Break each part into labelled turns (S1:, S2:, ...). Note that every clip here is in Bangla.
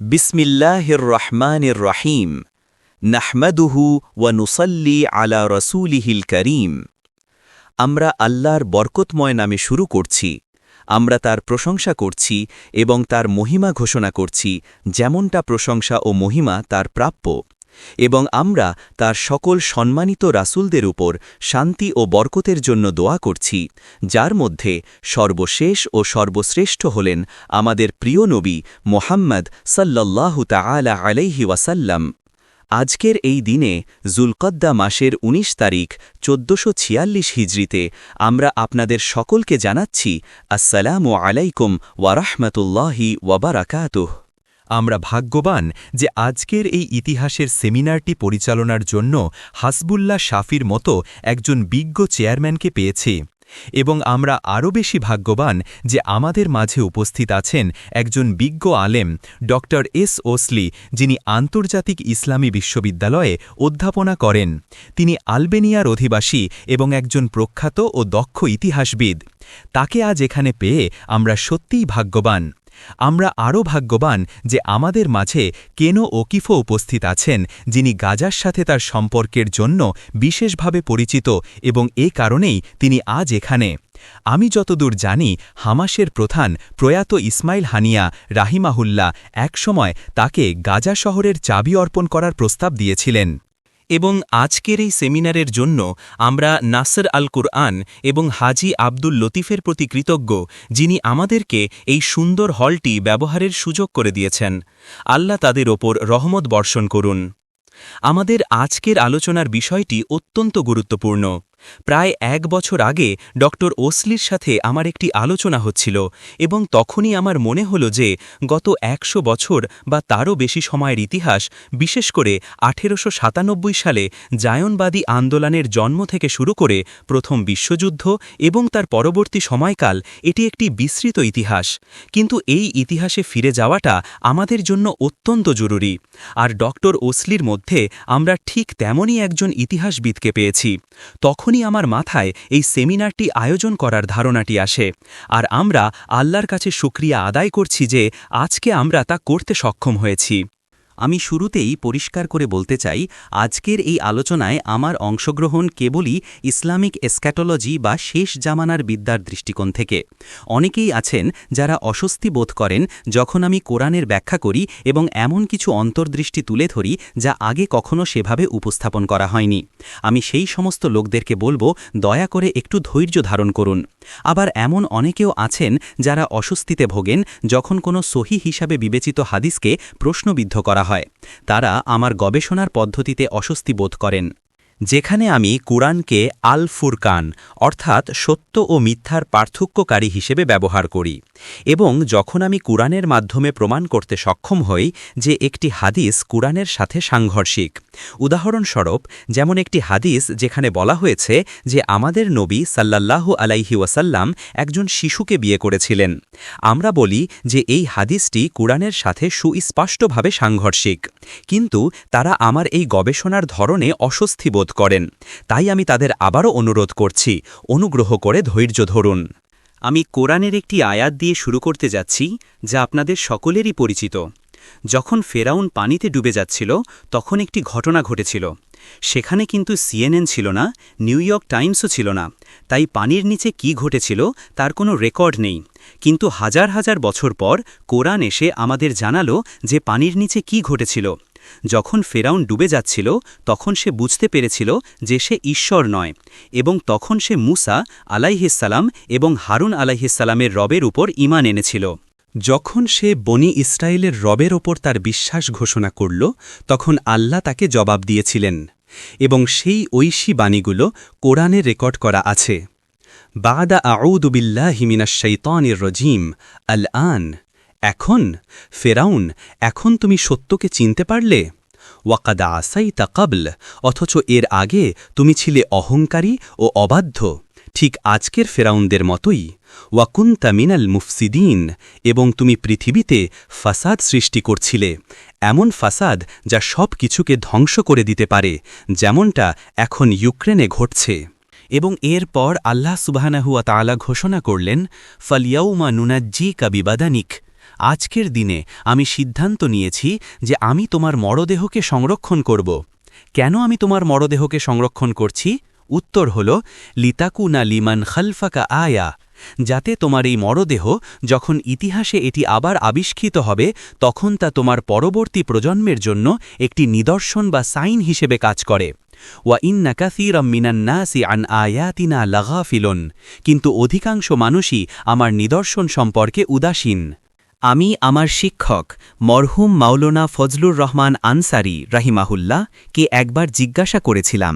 S1: বিসমিল্লাহির রহমানির রহিম নাহমাদুহু ওয়া নুসল্লি আলা রসুলিহিল করিম। আমরা আল্লাহর বরকতময় নামে শুরু করছি, আমরা তার প্রশংসা করছি এবং তার মহিমা ঘোষণা করছি, যেমনটা প্রশংসা ও মহিমা তার প্রাপ্য। এবং আমরা তার সকল সম্মানিত রাসুলদের উপর শান্তি ও বরকতের জন্য দোয়া করছি, যার মধ্যে সর্বশেষ ও সর্বশ্রেষ্ঠ হলেন আমাদের প্রিয় নবী মোহাম্মদ সাল্লাল্লাহু তাআলা আলাইহি ওয়াসাল্লাম। আজকের এই দিনে জুলকদ্দা মাসের ১৯ তারিখ চোদ্দশো ছিয়াল্লিশ হিজড়িতে আমরা আপনাদের সকলকে জানাচ্ছি, আসসালামু আলাইকুম ওয়ারাহমতুল্লাহি ওয়াবারাকাতুহ
S2: আমরা ভাগ্যবান যে আজকের এই ইতিহাসের সেমিনারটি পরিচালনার জন্য হাসবুল্লাহ শাফির মতো একজন বিজ্ঞ চেয়ারম্যানকে পেয়েছি। এবং আমরা আরও বেশি ভাগ্যবান যে আমাদের মাঝে উপস্থিত আছেন একজন বিজ্ঞ আলেম ড এস ওসলি, যিনি আন্তর্জাতিক ইসলামী বিশ্ববিদ্যালয়ে অধ্যাপনা করেন। তিনি আলবেনিয়ার অধিবাসী এবং একজন প্রখ্যাত ও দক্ষ ইতিহাসবিদ। তাকে আজ এখানে পেয়ে আমরা সত্যিই ভাগ্যবান। আমরা আরও ভাগ্যবান যে আমাদের মাঝে কেন ওকিফও উপস্থিত আছেন, যিনি গাজার সাথে তার সম্পর্কের জন্য বিশেষভাবে পরিচিত এবং এ কারণেই তিনি আজ এখানে। আমি যতদূর জানি, হামাসের প্রধান প্রয়াত ইসমাইল হানিয়া রাহিমাহুল্লাহ একসময় তাকে গাজা শহরের চাবি অর্পণ করার প্রস্তাব দিয়েছিলেন।
S1: এবং আজকের এই সেমিনারের জন্য আমরা নাসর আল কুরআন এবং হাজি আব্দুল লতিফের প্রতি কৃতজ্ঞ, যিনি আমাদেরকে এই সুন্দর হলটি ব্যবহারের সুযোগ করে দিয়েছেন। আল্লাহ তাদের ওপর রহমত বর্ষণ করুন। আমাদের আজকের আলোচনার বিষয়টি অত্যন্ত গুরুত্বপূর্ণ। প্রায় এক বছর আগে ড ওসলির সাথে আমার একটি আলোচনা হচ্ছিল এবং তখনই আমার মনে হল যে গত একশো বছর বা তারও বেশি সময়ের ইতিহাস, বিশেষ করে আঠেরোশো সাতানব্বই সালে জায়নবাদী আন্দোলনের জন্ম থেকে শুরু করে প্রথম বিশ্বযুদ্ধ এবং তার পরবর্তী সময়কাল এটি একটি বিস্তৃত ইতিহাস। কিন্তু এই ইতিহাসে ফিরে যাওয়াটা আমাদের জন্য অত্যন্ত জরুরি। আর ড ওসলির মধ্যে আমরা ঠিক তেমনই একজন ইতিহাসবিদকে পেয়েছি। তখন তখনই আমার মাথায় এই সেমিনারটি আয়োজন করার ধারণাটি আসে। আর আমরা আল্লাহর কাছে সুক্রিয়া আদায় করছি যে আজকে আমরা তা করতে সক্ষম হয়েছি। আমি শুরুতেই পরিষ্কার করে বলতে চাই, আজকের এই আলোচনায় আমার অংশগ্রহণ কেবলই ইসলামিক এসক্যাটোলজি বা শেষ জামানার বিদ্যার দৃষ্টিকোণ থেকে। অনেকেই আছেন যারা অস্বস্তি বোধ করেন যখন আমি কোরআনের ব্যাখ্যা করি এবং এমন কিছু অন্তর্দৃষ্টি তুলে ধরি যা আগে কখনো সেভাবে উপস্থাপন করা হয়নি। আমি সেই সমস্ত লোকদেরকে বলব, দয়া করে একটু ধৈর্য ধারণ করুন। আবার এমন অনেকেও আছেন যারা অস্বস্তিতে ভোগেন যখন কোনো সহি হিসাবে বিবেচিত হাদিসকে প্রশ্নবিদ্ধ করা হয়। তারা আমার গবেষণার পদ্ধতিতে অস্বস্তি বোধ করেন। যেখানে আমি কুরআনকে আল ফুরকান অর্থাৎ সত্য ও মিথ্যার পার্থক্যকারী হিসেবে ব্যবহার করি, এবং যখন আমি কুরআনের মাধ্যমে প্রমাণ করতে সক্ষম হই যে একটি হাদিস কুরআনের সাথে সাংঘর্ষিক। উদাহরণস্বরূপ, যেমন একটি হাদিস যেখানে বলা হয়েছে যে আমাদের নবী সাল্লাল্লাহু আলাইহি ওয়াসাল্লাম একজন শিশুকে বিয়ে করেছিলেন। আমরা বলি যে এই হাদিসটি কুরআনের সাথে সুস্পষ্টভাবে সাংঘর্ষিক, কিন্তু তারা আমার এই গবেষণার ধরনে অস্বস্তি বোধ করেন। তাই আমি তাদের আবারও অনুরোধ করছি, অনুগ্রহ করে ধৈর্য ধরুন। আমি কোরআনের একটি আয়াত দিয়ে শুরু করতে যাচ্ছি, যা আপনাদের সকলেরই পরিচিত। যখন ফেরাউন পানিতে ডুবে যাচ্ছিল, তখন একটি ঘটনা ঘটেছিল। সেখানে কিন্তু সিএনএন ছিল না, নিউ ইয়র্ক টাইমসও ছিল না। তাই পানির নিচে কি ঘটেছিল, তার কোনো রেকর্ড নেই। কিন্তু হাজার হাজার বছর পর কোরআন এসে আমাদের জানালো যে পানির নিচে কি ঘটেছিল। যখন ফেরাউন ডুবে যাচ্ছিল, তখন সে বুঝতে পেরেছিল যে সে ঈশ্বর নয় এবং তখন সে মুসা আলাইহিসালাম এবং হারুন আলাইহিসালামের রবের উপর ইমান এনেছিল। যখন সে বনি ইসরায়েলের রবের ওপর তার বিশ্বাস ঘোষণা করল, তখন আল্লাহ তাকে জবাব দিয়েছিলেন এবং সেই ঐশী বাণীগুলো কোরআনে রেকর্ড করা আছে। বাদা আউদুবিল্লাহ শৈতানির রজিম আল আন এখন, ফেরাউন, এখন তুমি সত্যকে চিনতে পারলে? ওয়াকাদা আসাই তা কাবল, অথচ এর আগে তুমি ছিলে অহংকারী ও অবাধ্য, ঠিক আজকের ফেরাউনদের মতোই। ওয়াকুন্তা মিনাল মুফসিদিন, এবং তুমি পৃথিবীতে ফাসাদ সৃষ্টি করছিলে, এমন ফাসাদ যা সব কিছুকে ধ্বংস করে দিতে পারে, যেমনটা এখন ইউক্রেনে ঘটছে। এবং এরপর আল্লাহ সুবাহানাহুয়া তালা ঘোষণা করলেন ফলিয়াউমা নুনাজ্জি কাবিবাদানিক আজকের দিনে আমি সিদ্ধান্ত নিয়েছি যে আমি তোমার মরদেহকে সংরক্ষণ করব। কেন আমি তোমার মরদেহকে সংরক্ষণ করছি? উত্তর হল লিতাকু না লিমান খালফাকা আয়া। যাতে তোমার এই মরদেহ যখন ইতিহাসে এটি আবার আবিষ্কৃত হবে, তখন তা তোমার পরবর্তী প্রজন্মের জন্য একটি নিদর্শন বা সাইন হিসেবে কাজ করে। ওয়া ইন্না কাসিরম মিনান্নাসি আন আয়াতিনা লাগাফিলন। কিন্তু অধিকাংশ মানুষই আমার নিদর্শন সম্পর্কে উদাসীন। আমি আমার শিক্ষক মরহুম মাওলানা ফজলুর রহমান আনসারি রাহিমাহুল্লাহ কে একবার জিজ্ঞাসা করেছিলাম,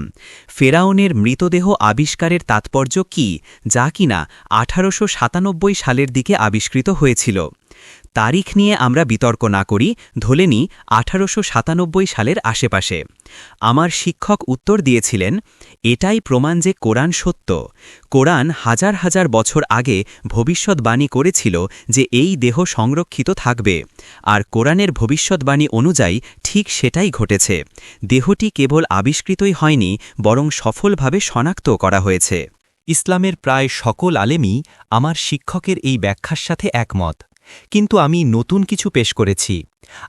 S1: ফেরাউনের মৃতদেহ আবিষ্কারের তাৎপর্য কি, যা কিনা আঠারোশো সাতানব্বই সালের দিকে আবিষ্কৃত হয়েছিল। তারিখ নিয়ে আমরা বিতর্ক না করি ধরে নিই আঠারোশো সালের আশেপাশে। আমার শিক্ষক উত্তর দিয়েছিলেন, এটাই প্রমাণ যে কোরআন সত্য। কোরআন হাজার হাজার বছর আগে ভবিষ্যৎবাণী করেছিল যে এই দেহ সংরক্ষিত থাকবে, আর কোরআনের ভবিষ্যৎবাণী অনুযায়ী ঠিক সেটাই ঘটেছে। দেহটি কেবল আবিষ্কৃতই হয়নি, বরং সফলভাবে শনাক্ত করা হয়েছে। ইসলামের প্রায় সকল আলেমই আমার শিক্ষকের এই ব্যাখ্যার সাথে একমত। কিন্তু আমি নতুন কিছু পেশ করেছি,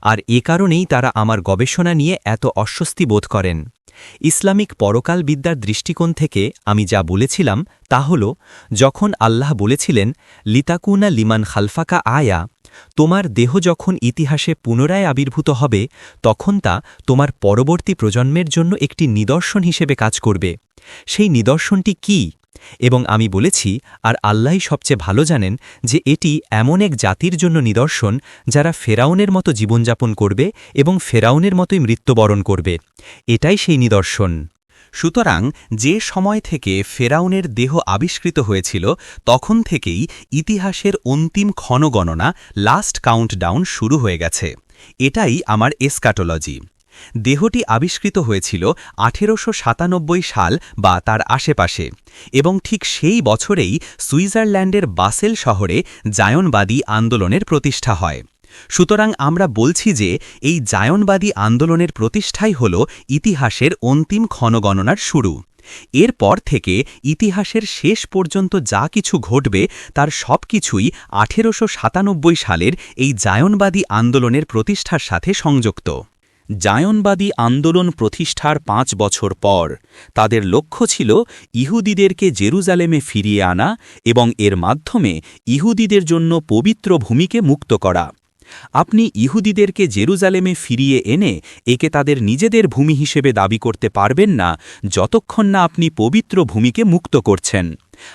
S1: আর এ কারণেই তারা আমার গবেষণা নিয়ে এত অস্বস্তি বোধ করেন। ইসলামিক পরকাল বিদ্যার দৃষ্টিকোণ থেকে আমি যা বলেছিলাম তা হল, যখন আল্লাহ বলেছিলেন, লিতাকুনা লিমান খালফাকা আয়া, তোমার দেহ যখন ইতিহাসে পুনরায় আবির্ভূত হবে, তখন তা তোমার পরবর্তী প্রজন্মের জন্য একটি নিদর্শন হিসেবে কাজ করবে। সেই নিদর্শনটি কি? এবং আমি বলেছি, আর আল্লাহই সবচেয়ে ভালো জানেন, যে এটি এমন এক জাতির জন্য নিদর্শন, যারা ফেরাউনের মতো জীবনযাপন করবে এবং ফেরাউনের মতোই মৃত্যুবরণ করবে। এটাই সেই নিদর্শন। সুতরাং যে সময় থেকে ফেরাউনের দেহ আবিষ্কৃত হয়েছিল, তখন থেকেই ইতিহাসের অন্তিম ক্ষণগণনা লাস্ট কাউন্টডাউন শুরু হয়ে গেছে। এটাই আমার এসকাটোলজি দেহটি আবিষ্কৃত হয়েছিল আঠেরোশো সাতানব্বই সাল বা তার আশেপাশে এবং ঠিক সেই বছরেই সুইজারল্যান্ডের বাসেল শহরে জায়নবাদী আন্দোলনের প্রতিষ্ঠা হয়। সুতরাং আমরা বলছি যে এই জায়নবাদী আন্দোলনের প্রতিষ্ঠাই হল ইতিহাসের অন্তিম ক্ষণগণনার শুরু। এরপর থেকে ইতিহাসের শেষ পর্যন্ত যা কিছু ঘটবে তার সব কিছুই আঠেরোশো সালের এই জায়নবাদী আন্দোলনের প্রতিষ্ঠার সাথে সংযুক্ত। জায়নবাদী আন্দোলন প্রতিষ্ঠার পাঁচ বছর পর, তাদের লক্ষ্য ছিল ইহুদিদেরকে জেরুজালেমে ফিরিয়ে আনা এবং এর মাধ্যমে ইহুদিদের জন্য পবিত্র ভূমিকে মুক্ত করা। আপনি ইহুদিদেরকে জেরুজালেমে ফিরিয়ে এনে একে তাদের নিজেদের ভূমি হিসেবে দাবি করতে পারবেন না যতক্ষণ না আপনি পবিত্র ভূমিকে মুক্ত করছেন।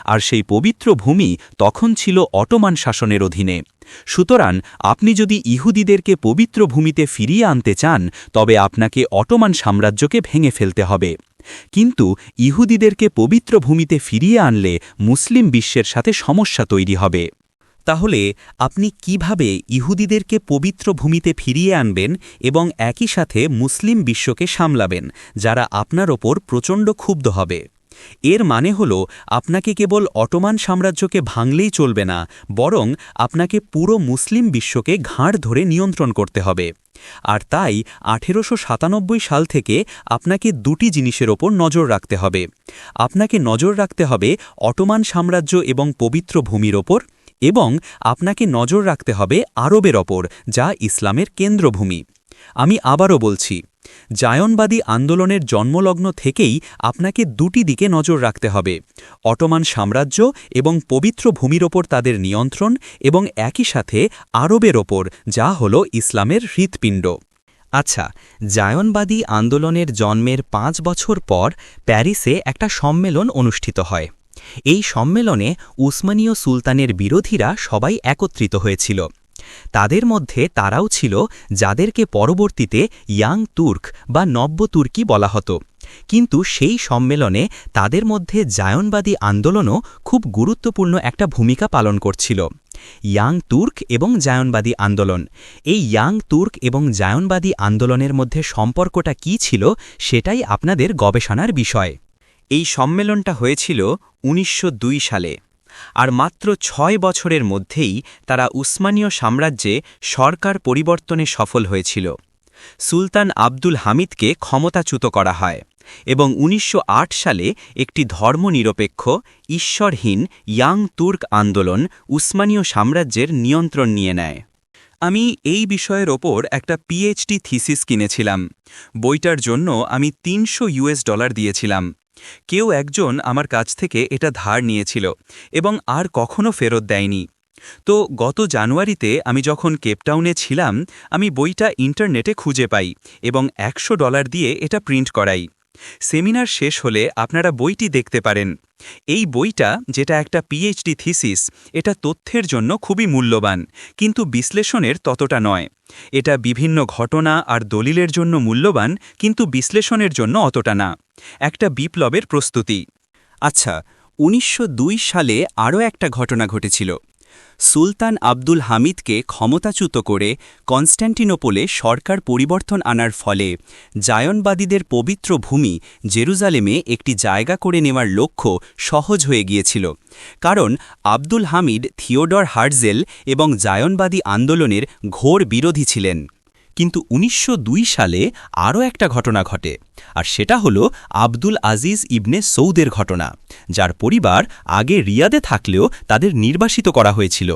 S1: আর সেই পবিত্র ভূমি তখন ছিল অটোমান শাসনের অধীনে। সুতরাং আপনি যদি ইহুদিদেরকে পবিত্র ভূমিতে ফিরিয়ে আনতে চান, তবে আপনাকে অটোমান সাম্রাজ্যকে ভেঙে ফেলতে হবে। কিন্তু ইহুদিদেরকে পবিত্র ভূমিতে ফিরিয়ে আনলে মুসলিম বিশ্বের সাথে সমস্যা তৈরি হবে। তাহলে আপনি কীভাবে ইহুদিদেরকে পবিত্র ভূমিতে ফিরিয়ে আনবেন এবং একই সাথে মুসলিম বিশ্বকে সামলাবেন, যারা আপনার ওপর প্রচণ্ড ক্ষুব্ধ হবে? এর মানে হল, আপনাকে কেবল অটোমান সাম্রাজ্যকে ভাঙলেই চলবে না, বরং আপনাকে পুরো মুসলিম বিশ্বকে ঘাড় ধরে নিয়ন্ত্রণ করতে হবে। আর তাই আঠেরোশো সাতানব্বই সাল থেকে আপনাকে দুটি জিনিসের ওপর নজর রাখতে হবে। আপনাকে নজর রাখতে হবে অটোমান সাম্রাজ্য এবং পবিত্র ভূমির ওপর, এবং আপনাকে নজর রাখতে হবে আরবের ওপর, যা ইসলামের কেন্দ্রভূমি। আমি আবারও বলছি জায়নবাদী আন্দোলনের জন্মলগ্ন থেকেই আপনাকে দুটি দিকে নজর রাখতে হবে। অটোমান সাম্রাজ্য এবং পবিত্র ভূমির ওপর তাদের নিয়ন্ত্রণ এবং একই সাথে আরবের ওপর, যা হল ইসলামের হৃৎপিণ্ড। আচ্ছা জায়নবাদী আন্দোলনের জন্মের পাঁচ বছর পর প্যারিসে একটা সম্মেলন অনুষ্ঠিত হয়। এই সম্মেলনে উসমানীয় সুলতানের বিরোধীরা সবাই একত্রিত হয়েছিল। তাদের মধ্যে তারাও ছিল যাদেরকে পরবর্তীতে ইয়াং তুর্ক বা নব্য তুর্কি বলা হতো। কিন্তু সেই সম্মেলনে তাদের মধ্যে জায়নবাদী আন্দোলনও খুব গুরুত্বপূর্ণ একটা ভূমিকা পালন করছিল। ইয়াং তুর্ক এবং জায়নবাদী আন্দোলন। এই ইয়াং তুর্ক এবং জায়নবাদী আন্দোলনের মধ্যে সম্পর্কটা কি ছিল সেটাই আপনাদের গবেষণার বিষয়। এই সম্মেলনটা হয়েছিল উনিশশো দুই সালে। আর মাত্র ছয় বছরের মধ্যেই তারা উসমানীয় সাম্রাজ্যে সরকার পরিবর্তনে সফল হয়েছিল। সুলতান আব্দুল হামিদকে ক্ষমতাচ্যুত করা হয় এবং উনিশশো আট সালে একটি ধর্মনিরপেক্ষ, ঈশ্বরহীন ইয়াং তুর্ক আন্দোলন উসমানীয় সাম্রাজ্যের নিয়ন্ত্রণ নিয়ে নেয়। আমি এই বিষয়ের ওপর একটা পিএইচডি থিসিস কিনেছিলাম। বইটার জন্য আমি তিনশো ইউএস ডলার দিয়েছিলাম। কেউ একজন আমার কাছ থেকে এটা ধার নিয়েছিল এবং আর কখনো ফেরত দেয়নি। তো গত জানুয়ারিতে আমি যখন কেপটাউনে ছিলাম, আমি বইটা ইন্টারনেটে খুঁজে পাই এবং একশো ডলার দিয়ে এটা প্রিন্ট করাই। সেমিনার শেষ হলে আপনারা বইটি দেখতে পারেন। এই বইটা, যেটা একটা পিএইচডি থিসিস এটা তথ্যের জন্য খুবই মূল্যবান, কিন্তু বিশ্লেষণের ততটা নয়। এটা বিভিন্ন ঘটনা আর দলিলের জন্য মূল্যবান, কিন্তু বিশ্লেষণের জন্য অতটা না। একটা বিপ্লবের প্রস্তুতি। আচ্ছা উনিশশো দুই সালে আরও একটা ঘটনা ঘটেছিল। সুলতান আব্দুল হামিদকে ক্ষমতাচ্যুত করে কনস্ট্যান্টিনোপোলে সরকার পরিবর্তন আনার ফলে জায়নবাদীদের পবিত্র ভূমি জেরুজালেমে একটি জায়গা করে নেওয়ার লক্ষ্য সহজ হয়ে গিয়েছিল। কারণ আব্দুল হামিদ থিওডর হার্জেল এবং জায়নবাদী আন্দোলনের ঘোর বিরোধী ছিলেন। কিন্তু উনিশশো দুই সালে আরও একটা ঘটনা ঘটে, আর সেটা হল আব্দুল আজিজ ইবনে সৌদের ঘটনা, যার পরিবার আগে রিয়াদে থাকলেও তাদের নির্বাসিত করা হয়েছিল।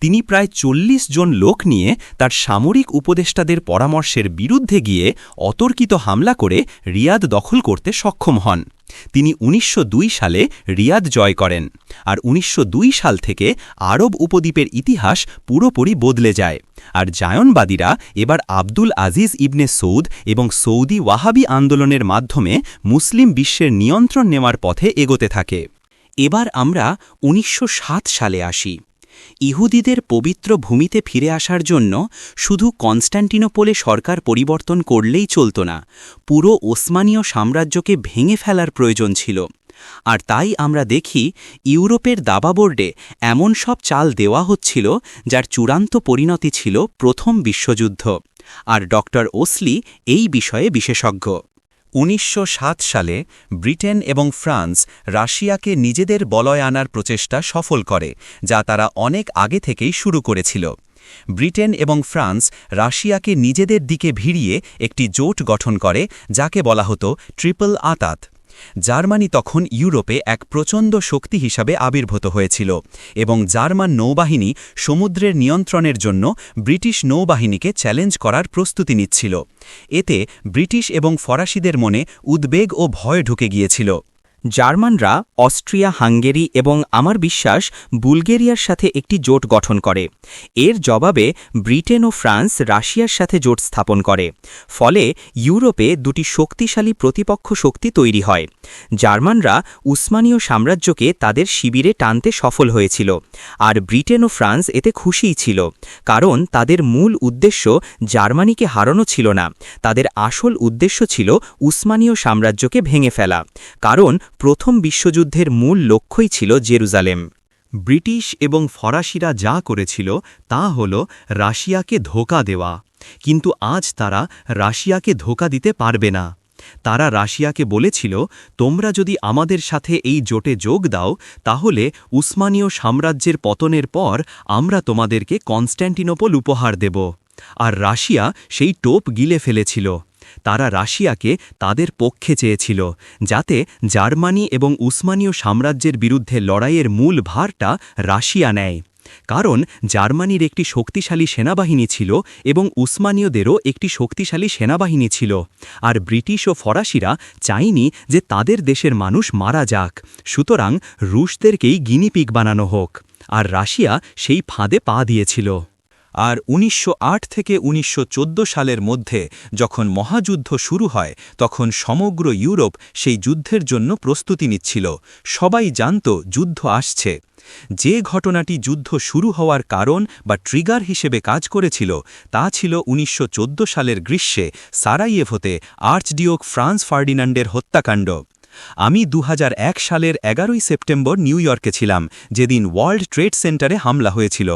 S1: তিনি প্রায় চল্লিশ জন লোক নিয়ে তার সামরিক উপদেষ্টাদের পরামর্শের বিরুদ্ধে গিয়ে অতর্কিত হামলা করে রিয়াদ দখল করতে সক্ষম হন। তিনি উনিশশো দুই সালে রিয়াদ জয় করেন আর উনিশশো দুই সাল থেকে আরব উপদ্বীপের ইতিহাস পুরোপুরি বদলে যায় আর জায়নবাদীরা এবার আব্দুল আজিজ ইবনে সৌদ এবং সৌদি ওয়াহাবি আন্দোলনের মাধ্যমে মুসলিম বিশ্বের নিয়ন্ত্রণ নেওয়ার পথে এগোতে থাকে। এবার আমরা উনিশশো সাত সালে আসি। ইহুদিদের পবিত্র ভূমিতে ফিরে আসার জন্য শুধু কনস্ট্যান্টিনোপোলে সরকার পরিবর্তন করলেই চলত না, পুরো ওসমানীয় সাম্রাজ্যকে ভেঙে ফেলার প্রয়োজন ছিল। আর তাই আমরা দেখি ইউরোপের দাবাবোর্ডে এমন সব চাল দেওয়া হচ্ছিল যার চূড়ান্ত পরিণতি ছিল প্রথম বিশ্বযুদ্ধ। আর ডক্টর ওসলি এই বিষয়ে বিশেষজ্ঞ। উনিশশো সাত সালে ব্রিটেন এবং ফ্রান্স রাশিয়াকে নিজেদের বলয় আনার প্রচেষ্টা সফল করে, যা তারা অনেক আগে থেকেই শুরু করেছিল। ব্রিটেন এবং ফ্রান্স রাশিয়াকে নিজেদের দিকে ভিড়িয়ে একটি জোট গঠন করে, যাকে বলা হতো ট্রিপল আতাত। জার্মানি তখন ইউরোপে এক প্রচণ্ড শক্তি হিসাবে আবির্ভূত হয়েছিল এবং জার্মান নৌবাহিনী সমুদ্রের নিয়ন্ত্রণের জন্য ব্রিটিশ নৌবাহিনীকে চ্যালেঞ্জ করার প্রস্তুতি নিচ্ছিল। এতে ব্রিটিশ এবং ফরাসিদের মনে উদ্বেগ ও ভয় ঢুকে গিয়েছিল। জার্মানরা অস্ট্রিয়া, হাঙ্গেরি এবং আমার বিশ্বাস বুলগেরিয়ার সাথে একটি জোট গঠন করে। এর জবাবে ব্রিটেন ও ফ্রান্স রাশিয়ার সাথে জোট স্থাপন করে। ফলে ইউরোপে দুটি শক্তিশালী প্রতিপক্ষ শক্তি তৈরি হয়। জার্মানরা উসমানীয় সাম্রাজ্যকে তাদের শিবিরে টানতে সফল হয়েছিল। আর ব্রিটেন ও ফ্রান্স এতে খুশিই ছিল। কারণ তাদের মূল উদ্দেশ্য জার্মানিকে হারানো ছিল না। তাদের আসল উদ্দেশ্য ছিল উসমানীয় সাম্রাজ্যকে ভেঙে ফেলা। কারণ প্রথম বিশ্বযুদ্ধের মূল লক্ষ্যই ছিল জেরুজালেম। ব্রিটিশ এবং ফরাসিরা যা করেছিল, তা হল রাশিয়াকে ধোকা দেওয়া। কিন্তু আজ তারা রাশিয়াকে ধোকা দিতে পারবে না। তারা রাশিয়াকে বলেছিল, তোমরা যদি আমাদের সাথে এই জোটে যোগ দাও, তাহলে উসমানীয় সাম্রাজ্যের পতনের পর আমরা তোমাদেরকে কনস্ট্যান্টিনোপল উপহার দেব। আর রাশিয়া সেই টোপ গিলে ফেলেছিল। তারা রাশিয়াকে তাদের পক্ষে চেয়েছিল, যাতে জার্মানি এবং উসমানীয় সাম্রাজ্যের বিরুদ্ধে লড়াইয়ের মূল ভারটা রাশিয়া নেয়। কারণ জার্মানির একটি শক্তিশালী সেনাবাহিনী ছিল এবং উসমানীয়দেরও একটি শক্তিশালী সেনাবাহিনী ছিল। আর ব্রিটিশ ও ফরাসিরা চাইনি যে তাদের দেশের মানুষ মারা যাক। সুতরাং রুশদেরকেই গিনিপিক বানানো হোক। আর রাশিয়া সেই ফাঁদে পা দিয়েছিল। আর উনিশশো আট থেকে উনিশশো চোদ্দ সালের মধ্যে যখন মহাযুদ্ধ শুরু হয়, তখন সমগ্র ইউরোপ সেই যুদ্ধের জন্য প্রস্তুতি নিচ্ছিল। সবাই জানত যুদ্ধ আসছে। যে ঘটনাটি যুদ্ধ শুরু হওয়ার কারণ বা ট্রিগার হিসেবে কাজ করেছিল, তা ছিল উনিশশো চোদ্দ সালের গ্রীষ্মে সারাইয়েভোতে আর্চডিওক ফ্রান্স ফার্ডিনান্ডের হত্যাকাণ্ড। আমি দু হাজার এক সালের এগারোই সেপ্টেম্বর নিউ ইয়র্কে ছিলাম, যেদিন ওয়ার্ল্ড ট্রেড সেন্টারে হামলা হয়েছিল।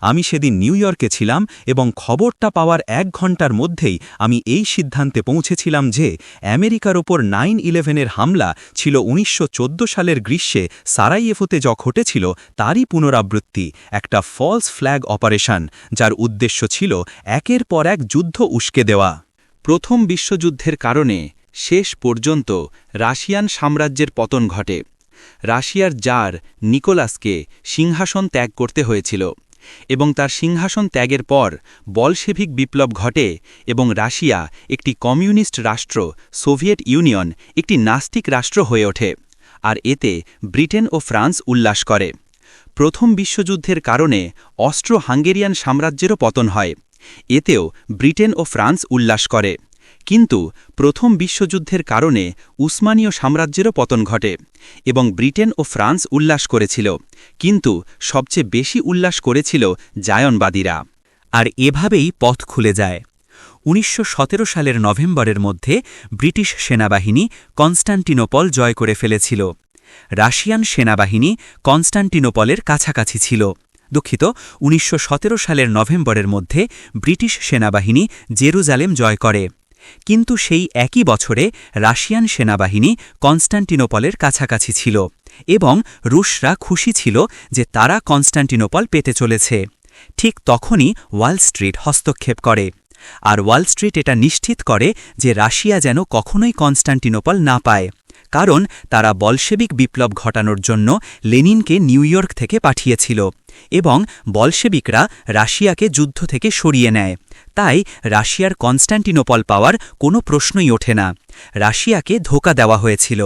S1: আমি সেদিন নিউ ইয়র্কে ছিলাম এবং খবরটা পাওয়ার এক ঘণ্টার মধ্যেই আমি এই সিদ্ধান্তে পৌঁছেছিলাম যে আমেরিকার ওপর নাইন ইলেভেনের হামলা ছিল উনিশশো চোদ্দ সালের গ্রীষ্মে সারাইয়েফোতে য ঘটেছিল তারই পুনরাবৃত্তি, একটা ফলস ফ্ল্যাগ অপারেশন, যার উদ্দেশ্য ছিল একের পর এক যুদ্ধ উস্কে দেওয়া। প্রথম বিশ্বযুদ্ধের কারণে শেষ পর্যন্ত রাশিয়ান সাম্রাজ্যের পতন ঘটে। রাশিয়ার জার নিকোলাসকে সিংহাসন ত্যাগ করতে হয়েছিল
S2: এবং তার সিংহাসন ত্যাগের পর বলশেভিক বিপ্লব ঘটে এবং রাশিয়া একটি কমিউনিস্ট রাষ্ট্র সোভিয়েট ইউনিয়ন, একটি নাস্তিক রাষ্ট্র হয়ে ওঠে আর এতে ব্রিটেন ও ফ্রান্স উল্লাস করে। প্রথম বিশ্বযুদ্ধের কারণে অস্ট্রো হাঙ্গেরিয়ান সাম্রাজ্যেরও পতন হয়। এতেও ব্রিটেন ও ফ্রান্স উল্লাস করে। কিন্তু প্রথম বিশ্বযুদ্ধের কারণে উসমানীয় সাম্রাজ্যেরও পতন ঘটে এবং ব্রিটেন ও ফ্রান্স উল্লাস করেছিল, কিন্তু সবচেয়ে বেশি উল্লাস করেছিল জায়নবাদীরা।
S1: আর এভাবেই পথ খুলে যায়। উনিশশো সতেরো সালের নভেম্বরের মধ্যে ব্রিটিশ সেনাবাহিনী কনস্টান্টিনোপল জয় করে ফেলেছিল। রাশিয়ান সেনাবাহিনী কনস্টান্টিনোপলের কাছাকাছি ছিল। দুঃখিত, উনিশশো সতেরো সালের নভেম্বরের মধ্যে ব্রিটিশ সেনাবাহিনী জেরুজালেম জয় করে। কিন্তু সেই একই বছরে রাশিয়ান সেনাবাহিনী কনস্টান্টিনোপলের কাছাকাছি ছিল এবং রুশরা খুশি ছিল যে তারা কনস্টান্টিনোপল পেতে চলেছে। ঠিক তখনই ওয়াল স্ট্রিট হস্তক্ষেপ করে। আর ওয়াল স্ট্রিট এটা নিশ্চিত করে যে রাশিয়া যেন কখনোই কনস্টান্টিনোপল না পায়, কারণ তারা বলশেবিক বিপ্লব ঘটানোর জন্য লেনিনকে নিউ ইয়র্ক থেকে পাঠিয়েছিল এবং বলশেবিকরা রাশিয়াকে যুদ্ধ থেকে সরিয়ে নেয়। তাই রাশিয়ার কনস্ট্যান্টিনোপল পাওয়ার কোনো প্রশ্নই ওঠে না। রাশিয়াকে ধোকা দেওয়া হয়েছিল।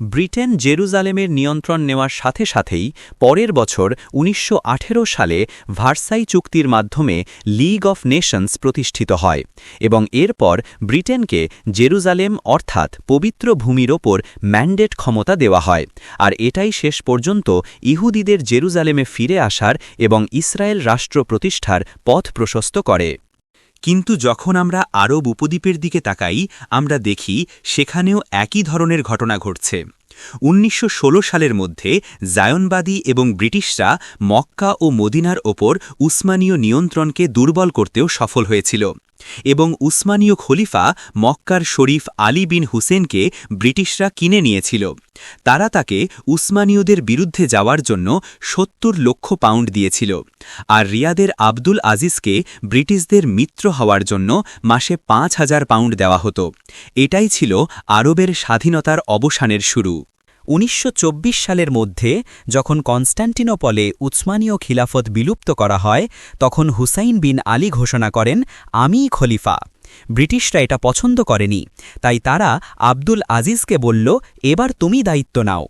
S1: ব্রিটেন জেরুজালেমের নিয়ন্ত্রণ নেওয়ার সাথে সাথেই পরের বছর উনিশশো আঠেরো সালে ভার্সাই চুক্তির মাধ্যমে লিগ অফ নেশনস প্রতিষ্ঠিত হয় এবং এরপর ব্রিটেনকে জেরুজালেম অর্থাৎ পবিত্র ভূমির ওপর ম্যান্ডেট ক্ষমতা দেওয়া হয় আর এটাই শেষ পর্যন্ত ইহুদিদের জেরুজালেমে ফিরে আসার এবং ইসরায়েল রাষ্ট্র প্রতিষ্ঠার পথ প্রশস্ত করে। কিন্তু যখন আমরা আরব উপদ্বীপের দিকে তাকাই, আমরা দেখি সেখানেও একই ধরনের ঘটনা ঘটছে। উনিশশো ষোলো সালের মধ্যে জায়নবাদী এবং ব্রিটিশরা মক্কা ও মদিনার ওপর উসমানীয় নিয়ন্ত্রণকে দুর্বল করতেও সফল হয়েছিল। এবং উসমানীয় খলিফা মক্কার শরীফ আলী বিন হুসেনকে ব্রিটিশরা কিনে নিয়েছিল। তারা তাকে উসমানীয়দের বিরুদ্ধে যাওয়ার জন্য সত্তর লক্ষ পাউন্ড দিয়েছিল। আর রিয়াদের আব্দুল আজিজকে ব্রিটিশদের মিত্র হওয়ার জন্য মাসে পাঁচ হাজার পাউন্ড দেওয়া হতো। এটাই ছিল আরবের স্বাধীনতার অবসানের শুরু। উনিশশো চব্বিশ সালের মধ্যে যখন কনস্ট্যান্টিনোপলে উসমানীয় খিলাফত বিলুপ্ত করা হয়, তখন হুসাইন বিন আলী ঘোষণা করেন আমিই খলিফা। ব্রিটিশরা এটা পছন্দ করেনি। তাই তারা আব্দুল আজিজকে বলল, এবার তুমি দায়িত্ব নাও।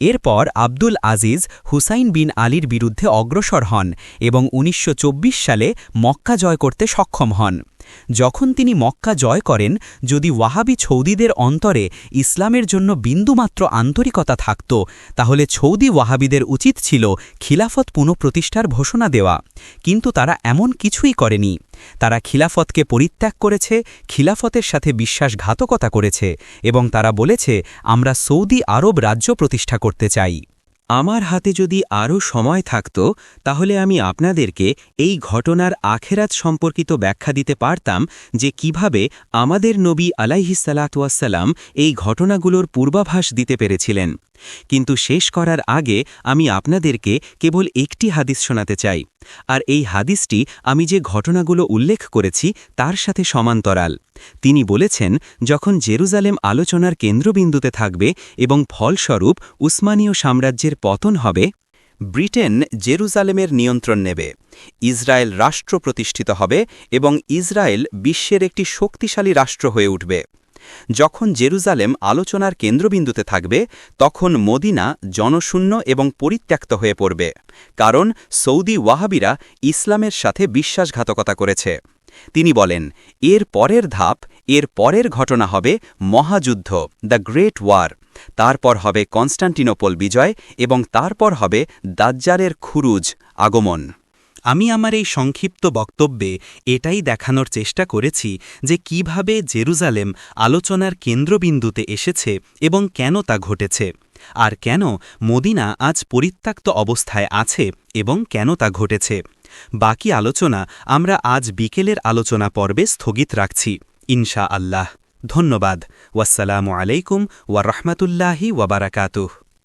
S1: এরপর আব্দুল আজিজ হুসাইন বিন আলীর বিরুদ্ধে অগ্রসর হন এবং উনিশশো চব্বিশ সালে মক্কা জয় করতে সক্ষম হন। যখন তিনি মক্কা জয় করেন, যদি ওয়াহাবি ছৌদিদের অন্তরে ইসলামের জন্য বিন্দুমাত্র আন্তরিকতা থাকত, তাহলে ছৌদি ওয়াহাবিদের উচিত ছিল খিলাফত পুনঃপ্রতিষ্ঠার ঘোষণা দেওয়া। কিন্তু তারা এমন কিছুই করেনি। তারা খিলাফতকে পরিত্যাগ করেছে, খিলাফতের সাথে বিশ্বাসঘাতকতা করেছে এবং তারা বলেছে, আমরা সৌদি আরব রাজ্য প্রতিষ্ঠা করতে চাই। আমার হাতে যদি আরও সময় থাকত, তাহলে আমি আপনাদেরকে এই ঘটনার আখেরাত সম্পর্কিত ব্যাখ্যা দিতে পারতাম যে কীভাবে আমাদের নবী আলাইহিসালাতুয়াসাল্লাম এই ঘটনাগুলোর পূর্বাভাস দিতে পেরেছিলেন। কিন্তু শেষ করার আগে আমি আপনাদেরকে কেবল একটি হাদিস শোনাতে চাই। আর এই হাদিসটি আমি যে ঘটনাগুলো উল্লেখ করেছি, তার সাথে সমান্তরাল। তিনি বলেছেন, যখন জেরুজালেম আলোচনার কেন্দ্রবিন্দুতে থাকবে এবং ফলস্বরূপ উসমানীয় সাম্রাজ্যের পতন হবে, ব্রিটেন জেরুজালেমের নিয়ন্ত্রণ নেবে, ইসরায়েল রাষ্ট্র প্রতিষ্ঠিত হবে এবং ইসরায়েল বিশ্বের একটি শক্তিশালী রাষ্ট্র হয়ে উঠবে। যখন জেরুজালেম আলোচনার কেন্দ্রবিন্দুতে থাকবে, তখন মদিনা জনশূন্য এবং পরিত্যক্ত হয়ে পড়বে, কারণ সৌদি ওয়াহাবিরা ইসলামের সাথে বিশ্বাসঘাতকতা করেছে। তিনি বলেন, এর পরের ধাপ, এর পরের ঘটনা হবে মহাযুদ্ধ, দ্য গ্রেট ওয়ার। তারপর হবে কনস্টান্টিনোপল বিজয় এবং তারপর হবে দাজ্জারের খুরুজ আগমন। আমি আমার এই সংক্ষিপ্ত বক্তব্যে এটাই দেখানোর চেষ্টা করেছি যে কীভাবে জেরুজালেম আলোচনার কেন্দ্রবিন্দুতে এসেছে এবং কেন তা ঘটেছে, আর কেন মদিনা আজ পরিত্যক্ত অবস্থায় আছে এবং কেন তা ঘটেছে। বাকি আলোচনা আমরা আজ বিকেলের আলোচনা পর্বে স্থগিত রাখছি ইনশা আল্লাহ ধন্যবাদ। ওয়াসালামু আলাইকুম ওয়া রহমতুল্লাহি ওয়াবারাকাতুহ